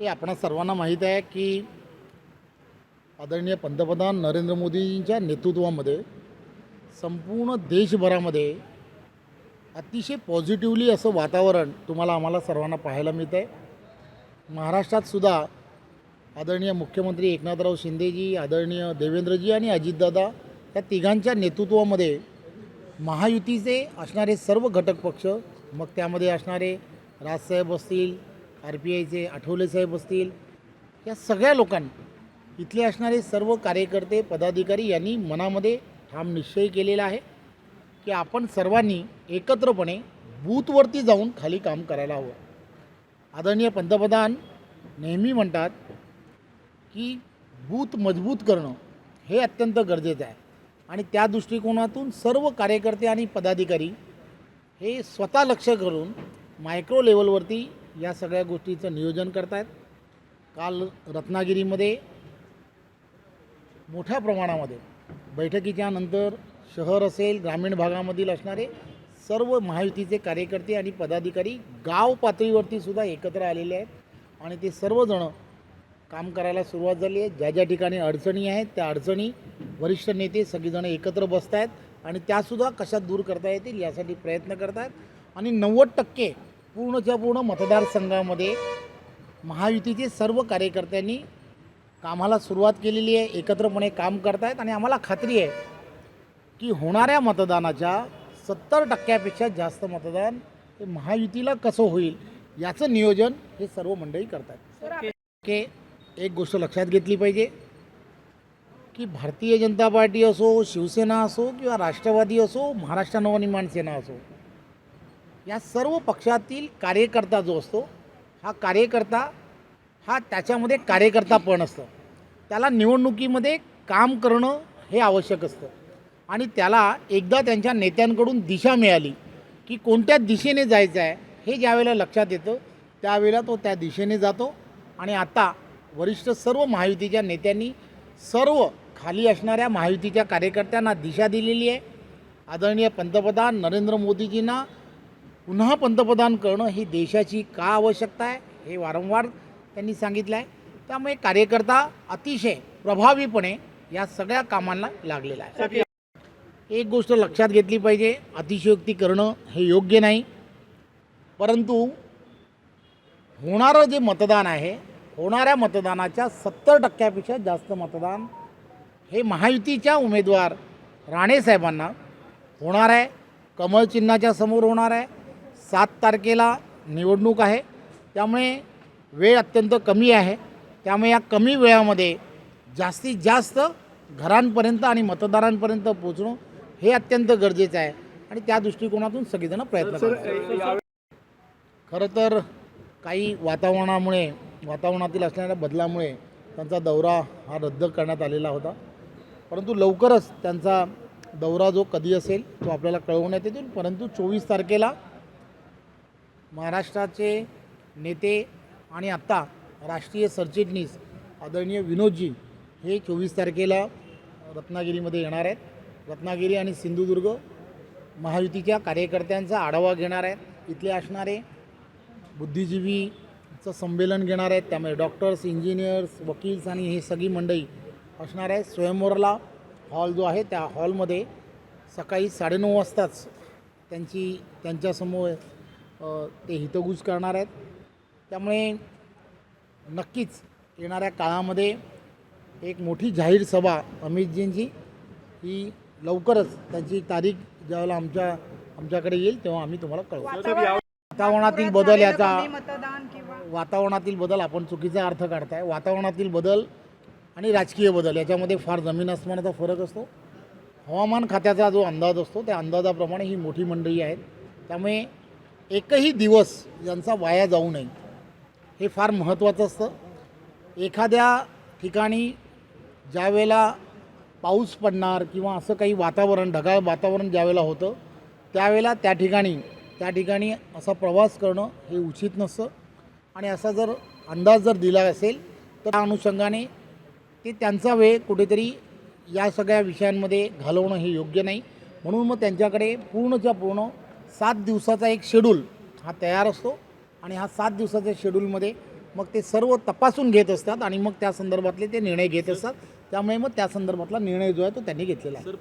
हे आपणा सर्वांना माहीत आहे की आदरणीय पंतप्रधान नरेंद्र मोदींच्या नेतृत्वामध्ये संपूर्ण देशभरामध्ये अतिशय पॉझिटिव्हली असं वातावरण तुम्हाला आम्हाला सर्वांना पाहायला मिळतं आहे. महाराष्ट्रातसुद्धा आदरणीय मुख्यमंत्री एकनाथराव शिंदेजी आदरणीय देवेंद्रजी आणि अजितदादा या तिघांच्या नेतृत्वामध्ये महायुतीचे असणारे सर्व घटक पक्ष मग त्यामध्ये असणारे राजसाहेब असतील आर पी आयचे आठवले साहेब असतील या सगळ्या लोकांनी इथले असणारे सर्व कार्यकर्ते पदाधिकारी यांनी मनामध्ये ठाम निश्चय केलेला आहे की आपण सर्वांनी एकत्रपणे बूथवरती जाऊन खाली काम करायला हवं. आदरणीय पंतप्रधान नेहमी म्हणतात की बूथ मजबूत करणं हे अत्यंत गरजेचं आहे. आणि त्या दृष्टिकोनातून सर्व कार्यकर्ते आणि पदाधिकारी हे स्वतः लक्ष करून मायक्रो लेवलवरती या सगळ्या गोष्टीचं नियोजन करत आहेत काल रत्नागिरीमध्ये मोठ्या प्रमाणामध्ये बैठकीच्या नंतर शहर असेल ग्रामीण भागामधील असणारे सर्व महायुतीचे कार्यकर्ते आणि पदाधिकारी गाव पातळीवरती सुद्धा एकत्र आलेले आहेत. आणि ते सर्वजण काम करायला सुरुवात झाली आहे. ज्या ज्या ठिकाणी अडचणी आहेत त्या अडचणी वरिष्ठ नेते सगळेजण एकत्र बसत आहेत आणि त्यासुद्धा कशा दूर करता येतील यासाठी प्रयत्न करत आहेत आणि नव्वद टक्के पूर्णच्या पूर्ण मतदारसंघामध्ये महायुतीचे सर्व कार्यकर्त्यांनी कामाला सुरुवात केलेली आहे एकत्रपणे काम करतायत आणि आम्हाला खात्री आहे की होणाऱ्या मतदानाच्या सत्तर टक्क्यापेक्षा जास्त मतदान हे महायुतीला कसं होईल याचं नियोजन हे सर्व मंडळी करतात के एक गोष्ट लक्षात घेतली पाहिजे की भारतीय जनता पार्टी असो शिवसेना असो किंवा राष्ट्रवादी असो महाराष्ट्र नवनिर्माण सेना असो या सर्व पक्षातील कार्यकर्ता जो असतो हा कार्यकर्ता हा त्याच्यामध्ये कार्यकर्तापण असतं. त्याला निवडणुकीमध्ये काम करणं हे आवश्यक असतं. आणि त्याला एकदा त्यांच्या नेत्यांकडून दिशा मिळाली की कोणत्या दिशेने जायचं आहे हे ज्यावेळेला लक्षात येतं त्यावेळेला तो त्या दिशेने जातो. आणि आता वरिष्ठ सर्व महायुतीच्या नेत्यांनी सर्व खाली असणाऱ्या महायुतीच्या कार्यकर्त्यांना दिशा दिलेली आहे. आदरणीय पंतप्रधान नरेंद्र मोदीजींना पुन्हा पंतप्रधान करणं ही देशाची का आवश्यकता आहे हे वारंवार त्यांनी सांगितलं आहे त्यामुळे कार्यकर्ता अतिशय प्रभावीपणे या सगळ्या कामांना लागलेला आहे. एक गोष्ट लक्षात घेतली पाहिजे अतिशयोक्ती करणं हे योग्य नाही. परंतु होणारं जे मतदान आहे होणाऱ्या मतदानाच्या सत्तर टक्क्यापेक्षा जास्त मतदान हे महायुतीच्या उमेदवार राणेसाहेबांना होणार आहे. कमळ चिन्हाच्या समोर होणार आहे. सात तारखेला निवडणूक आहे. त्यामुळे वेळ अत्यंत कमी आहे. त्यामुळे या कमी वेळामध्ये जास्तीत जास्त घरांपर्यंत आणि मतदारांपर्यंत पोचणं हे अत्यंत गरजेचं आहे. आणि त्या दृष्टिकोनातून सगळेजण प्रयत्न करतात. खरं तर काही वातावरणामुळे वातावरणातील असणाऱ्या बदलामुळे त्यांचा दौरा हा रद्द करण्यात आलेला होता. परंतु लवकरच त्यांचा दौरा जो कधी असेल तो आपल्याला कळवण्यात येतील. परंतु चोवीस तारखेला महाराष्ट्राचे नेते आणि आत्ता राष्ट्रीय सरचिटणीस आदरणीय विनोदजी हे चोवीस तारखेला रत्नागिरीमध्ये येणार आहेत. रत्नागिरी आणि सिंधुदुर्ग महायुतीच्या कार्यकर्त्यांचा आढावा घेणार आहेत. इथले असणारे बुद्धिजीवीचं संमेलन घेणार आहेत. त्यामुळे डॉक्टर्स इंजिनियर्स वकील्स आणि हे सगळी मंडळी असणार आहे स्वयंवरला हॉल जो आहे त्या हॉलमध्ये सकाळी साडेनऊ वाजताच त्यांची त्यांच्यासमोर ते हितगुज करणार आहेत. त्यामुळे नक्कीच येणाऱ्या काळामध्ये एक मोठी जाहीर सभा अमितजींची ही लवकरच त्याची तारीख ज्यावेळेला आमच्या आमच्याकडे येईल तेव्हा आम्ही तुम्हाला कळवू. वातावरणातील बदल याचा कमी मतदान किंवा वातावरणातील बदल आपण चुकीचा अर्थ काढताय. वातावरणातील बदल आणि राजकीय बदल याच्यामध्ये फार जमीन आसमानाचा फरक असतो. हवामान खात्याचा जो अंदाज असतो त्या अंदाजाप्रमाणे ही मोठी मंडळी आहेत. त्यामुळे एकही दिवस यांचा वाया जाऊ नये. हे फार महत्त्वाचं असतं. एखाद्या ठिकाणी ज्यावेळेला पाऊस पडणार किंवा असं काही वातावरण ढगाळ वातावरण ज्यावेळेला होतं त्यावेळेला त्या ठिकाणी त्या ठिकाणी असा प्रवास करणं हे उचित नसतं. आणि असा जर अंदाज जर दिला असेल तर त्या अनुषंगाने ते त्यांचा वेळ कुठेतरी या सगळ्या विषयांमध्ये घालवणं हे योग्य नाही. म्हणून मग त्यांच्याकडे पूर्णच्या पूर्ण सात दिवसाचा एक शेड्यूल हा तयार असतो आणि हा सात दिवसाच्या शेड्यूलमध्ये मग ते सर्व तपासून घेत असतात आणि मग त्या संदर्भातले ते निर्णय घेत असतात. त्यामुळे मग त्या संदर्भातला निर्णय जो आहे तो त्यांनी घेतलेला आहे.